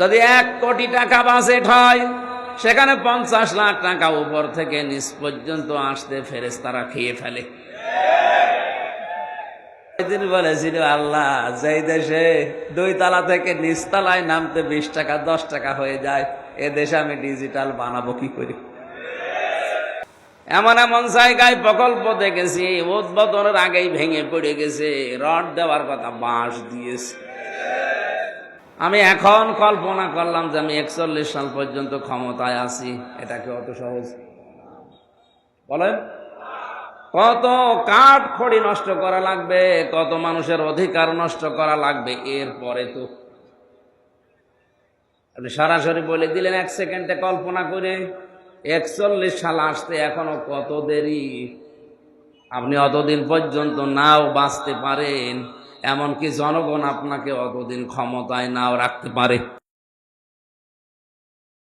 যদি এক কোটি টাকা বাজেট হয়, সেখানে পঞ্চাশ লাখ টাকা উপর থেকে নিচ পর্যন্ত আসতে ফেরেস তারা খেয়ে ফেলে। বলেছিল, আল্লাহ, যেই দেশে দুই তালা থেকে নামতে বিশ টাকা, দশ টাকা হয়ে যায়, এ দেশে আমি ডিজিটাল বানাবো কি করি? এমন এমন জায়গায় প্রকল্প দেখেছি, উদ্বোধনের আগেই ভেঙে পড়ে গেছে, রড দেওয়ার কথা বাঁশ দিয়েছে। আমি এখন কল্পনা করলাম যে আমি একচল্লিশ সাল পর্যন্ত ক্ষমতায় আছি। এটা কি অত সহজ? বলেন। কত কাঠ খড়ি নষ্ট করা লাগবে, কত মানুষের অধিকার নষ্ট করা লাগবে, এরপরে তো। আপনি সরাসরি বলে দিলেন এক সেকেন্ডে কল্পনা করে, একচল্লিশ সাল আসতে এখনও কত দেরি? আপনি অতদিন পর্যন্ত নাও বাঁচতে পারেন। এমনকি জনগণ আপনাকে অতদিন ক্ষমতায় নাও রাখতে পারে।